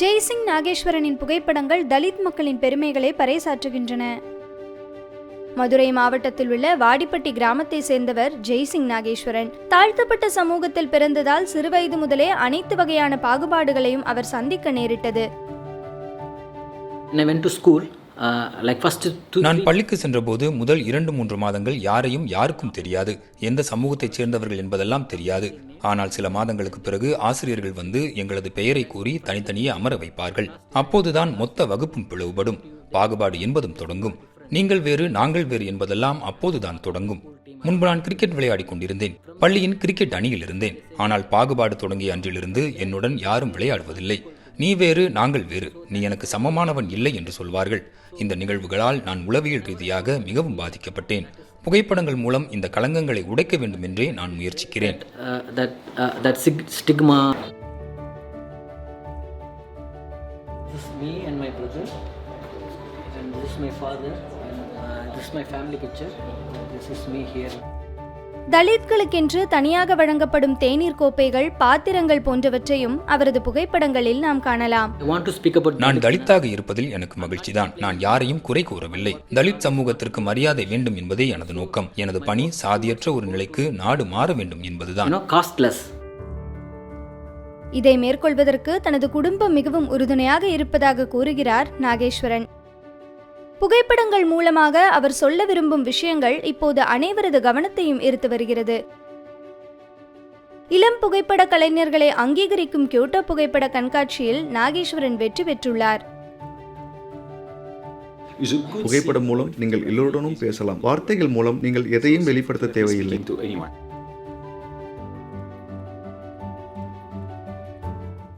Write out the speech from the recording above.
ஜெய்சிங் நாகேஸ்வரனின் புகைப்படங்கள் தலித் மக்களின் பெருமைகளை பறைசாற்றுகின்றன. மதுரை மாவட்டத்தில் உள்ள வாடிப்பட்டி கிராமத்தை சேர்ந்தவர் ஜெய்சிங் நாகேஸ்வரன். தாழ்த்தப்பட்ட சமூகத்தில் பிறந்ததால் சிறுவயது முதலே அனைத்து வகையான பாகுபாடுகளையும் அவர் சந்திக்க நேரிட்டது. லைக் ஃபஸ்ட்டு நான் பள்ளிக்கு சென்றபோது முதல் இரண்டு மூன்று மாதங்கள் யாரையும் யாருக்கும் தெரியாது. எந்த சமூகத்தைச் சேர்ந்தவர்கள் என்பதெல்லாம் தெரியாது. ஆனால் சில மாதங்களுக்கு பிறகு ஆசிரியர்கள் வந்து எங்களது பெயரை கூறி தனித்தனியே அமர வைப்பார்கள். அப்போதுதான் மொத்த வகுப்பும் பிளவுபடும். பாகுபாடு என்பதும் தொடங்கும். நீங்கள் வேறு நாங்கள் வேறு என்பதெல்லாம் அப்போதுதான் தொடங்கும். முன்பு நான் கிரிக்கெட் விளையாடிக் கொண்டிருந்தேன். பள்ளியின் கிரிக்கெட் அணியில் இருந்தேன். ஆனால் பாகுபாடு தொடங்கிய அன்றிலிருந்து என்னுடன் யாரும் விளையாடுவதில்லை. நீ வேறு நாங்கள் வேறு. நீ எனக்கு சமமானவன் இல்லை என்று சொல்வார்கள். இந்த நிகழ்வுகளால் நான் உளவியல் ரீதியாக மிகவும் பாதிக்கப்பட்டேன். புகைப்படங்கள் மூலம் இந்த களங்கங்களை உடைக்க வேண்டும் என்றே நான் முயற்சிக்கிறேன். Uh, uh, this is my father, and uh, this is my family picture. This is me here. தலித்களுக்கென்று தனியாக வழங்கப்படும் தேநீர் கோப்பைகள் பாத்திரங்கள் போன்றவற்றையும் அவரது புகைப்படங்களில் நாம் காணலாம். I want to speak about நான் தலித்தாக இருப்பதில் எனக்கு மகிழ்ச்சிதான். நான் யாரையும் குறை கூறவில்லை. தலித் சமூகத்திற்கு மரியாதை வேண்டும் என்பதே எனது நோக்கம். எனது பணி சாதியற்ற ஒரு நிலைக்கு நாடு மாற வேண்டும் you என்பதுதான் know costless. இதை மேற்கொள்வதற்கு தனது குடும்பம் மிகவும் உறுதுணையாக இருப்பதாக கூறுகிறார் நாகேஸ்வரன். புகைப்படங்கள் மூலமாக அவர் சொல்ல விரும்பும் விஷயங்கள் இப்போது அனைவரது கவனத்தையும் ஈர்த்து வருகிறது. இளம் புகைப்பட கலைஞர்களை அங்கீகரிக்கும் கியோட்டோ புகைப்பட கண்காட்சியில் நாகேஸ்வரன் வெற்றி பெற்றுள்ளார். புகைப்படம் மூலம் நீங்கள் எல்லோருடனும் பேசலாம். வார்த்தைகள் மூலம் நீங்கள் எதையும் வெளிப்படுத்த தேவையில்லை.